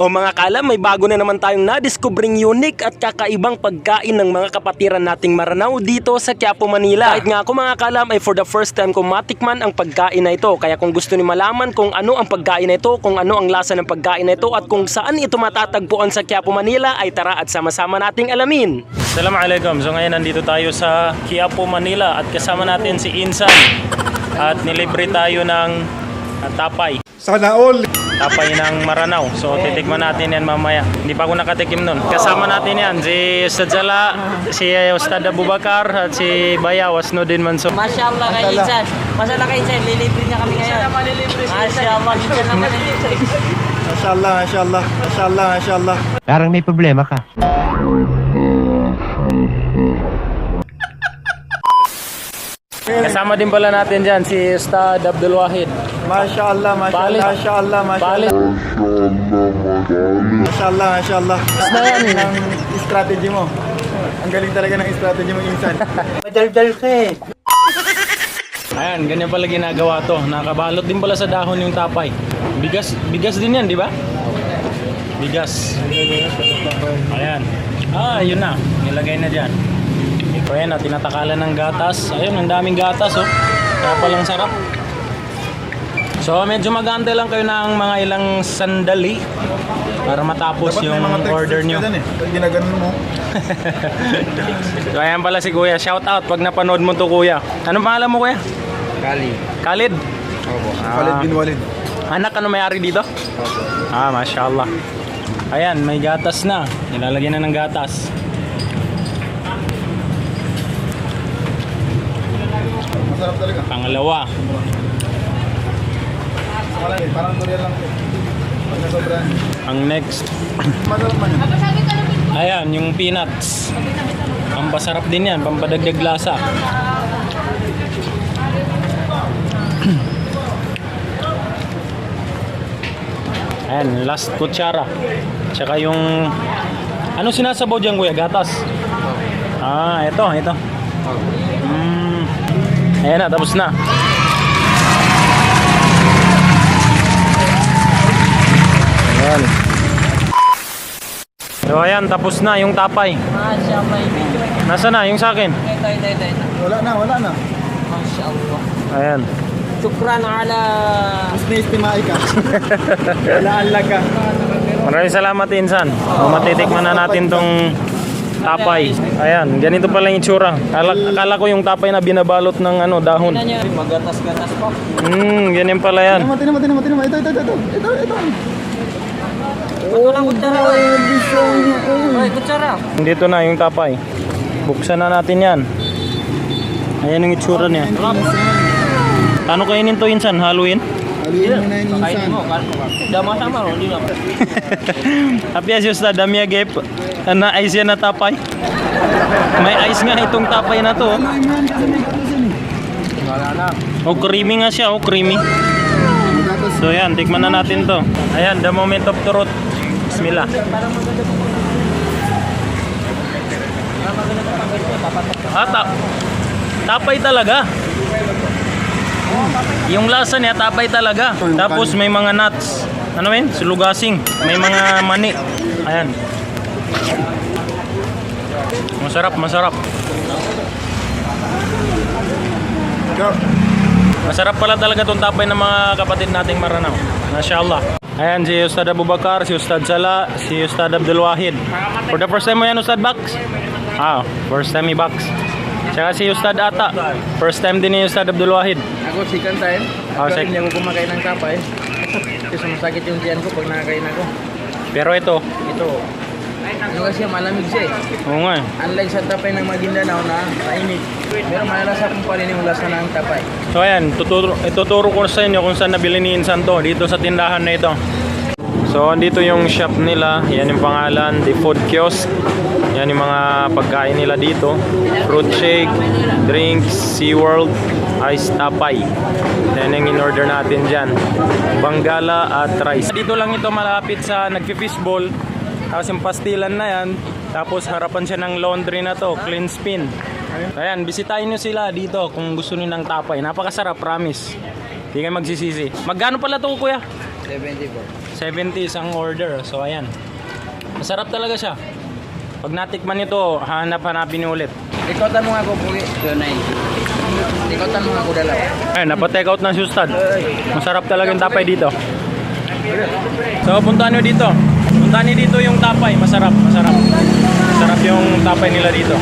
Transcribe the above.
O mga kalam, may bago na naman tayong na-discovering unique at kakaibang pagkain ng mga kapatiran nating Maranao dito sa Quiapo, Manila. Kahit nga ako mga kalam ay for the first time kong matikman ang pagkain na ito. Kaya kung gusto ni malaman kung ano ang pagkain na ito, kung ano ang lasa ng pagkain na ito at kung saan ito matatagpuan sa Quiapo, Manila ay tara at sama-sama nating alamin. Assalamualaikum. So ngayon nandito tayo sa Quiapo, Manila at kasama natin si Insan. At nilibre tayo ng ah, tapay. Sana all. Tapay ng Maranao. So titikman natin yan mamaya. Hindi pa ako nakatikim nun. Kasama natin yan si Ustad Zala, si Ustad Abubakar at si Baya Wasnudin Manso. Masya Allah kay Insan. Masya Allah kay Insan. Lilibre niya kami ngayon. Masya Allah. Insan naman. Mashallah, mashallah, mashallah, mashallah. Parang may problema ka. Kasama din pala natin dyan si Ustad Abdul Wahid. Mashallah, mashallah, Balik. mashallah. Mashallah, mashallah. na yan. Ang strategy mo. Ang galing talaga ng strategy mo, Insan. Ayan, ganyan pala ginagawa to. Nakabalot din pala sa dahon yung tapay. Bigas, bigas din yan, di ba? Bigas. Ayan. Ah, yun na. Nilagay na dyan. Ito yan, ah, tinatakalan ng gatas. Ayun, ang daming gatas, oh. Kaya palang sarap. So, medyo magante lang kayo ng mga ilang sandali para matapos Dapat yung order nyo. dyan eh. Ginaganon mo. So, ayan pala si Kuya. Shout out pag napanood mo to, Kuya. Anong pangalan mo, Kuya? Kali. Khalid. Opo. Ah. Walid bin Walid. Anak, ano may-ari dito? Ah, mashallah. Ayan, may gatas na. Nilalagyan na ng gatas. Masarap talaga. Pangalawa. Ang next. Ayan, yung peanuts. Pampasarap din yan, pampadagdag lasa. Ayan, last kutsara. Tsaka yung... Ano sinasabaw dyan, kuya? Gatas? Ah, ito, ito. Mm. Ayan na, tapos na. Ayan. So ayan, tapos na yung tapay. Allah. Yung video. Nasa na yung sa akin? Ito, ito, ito, ito. Wala na, wala na. Masya Allah. Ayan. Shukran ala... Mas na-estimai ka. Wala ka. Maraming salamat Insan. Matitikman na natin tong tapay. Ayan, ganito pala yung itsura. Kala, kala ko yung tapay na binabalot ng ano dahon. Magatas-gatas po. Hmm, ganyan pala yan. Tinan mo, tinan mo, tinan mo, tinan mo. Ito, ito, ito, ito. Ito, ito. Oh. Ay, kutsara. Dito na yung tapay. Buksan na natin yan. Ayan yung itsura niya. Paano kainin to Insan? Halloween? Haluin mo na yung Kain Insan. mo. Dama sama. Hindi na. Happy as Ustad, dami agip. Na ice yan na tapay. May ice nga itong tapay na to. oh. May katusin eh. Oh, creamy nga siya, oh, creamy. So yan, tikman na natin to. Ayan, the moment of truth. Bismillah. Ah, ta- tapay talaga. Yung lasa niya, tapay talaga. Tapos may mga nuts. Ano yun? Sulugasing. May mga mani. Ayan. Masarap, masarap. Masarap pala talaga itong tapay ng mga kapatid nating Maranao. Mashallah. Ayan, si Ustad Abubakar, si Ustad Sala, si Ustad Abdul Wahid. For the first time mo yan, Ustad Bax? Ah, first time ni Bax. Tsaka si Ustad Ata. First time din ni Ustad Abdul Wahid. Ako second time. Oh, Pero sec- hindi ako kumakain ng kapay. Kasi masakit yung tiyan ko pag nakakain ako. Pero ito, Ito. Ano kasi malamig siya eh. oo nga eh. Unlike sa tapay ng Maguindanao na mainit. Pero malasa kung pa rin yung lasa ng tapay. So ayan, tuturo, ituturo ko sa inyo kung saan nabili ni Insan to, dito sa tindahan na ito. So andito yung shop nila, yan yung pangalan, The Food Kiosk. Yan yung mga pagkain nila dito. Fruit shake, drinks, SeaWorld, ice tapay. Yan yung in-order natin dyan. Banggala at rice. Dito lang ito malapit sa nagfi-fishball. Tapos yung pastilan na yan. Tapos harapan siya ng laundry na to, clean spin. Ayan, bisitahin nyo sila dito kung gusto nyo ng tapay. Napakasarap, promise. Hindi kayo magsisisi. Magkano pala to kuya? 70 po. 70 isang order. So ayan. Masarap talaga siya. Pag natikman nito, hanap-hanapin niyo ulit. Ikotan mo nga ako, Pugi. Ikotan mo nga ako dalawa. Ayun, napa-take out si Ustad. Masarap talaga yung tapay dito. So, puntahan nyo dito. Puntahan nyo dito yung tapay. Masarap, masarap. Masarap yung tapay nila dito.